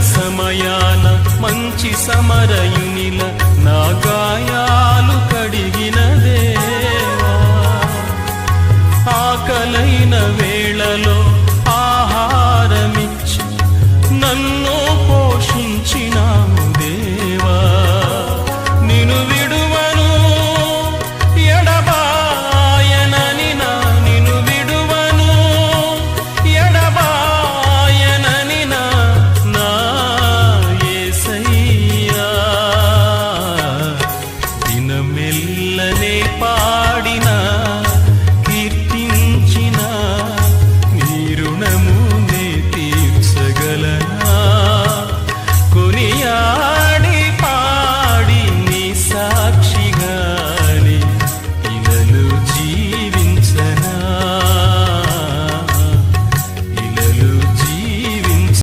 సమయాన మంచి సమరయునిల నా గాయాలు కడిగిన దేవా. ఆకలైన వేళలో ఆహారమిచ్చి. నన్నో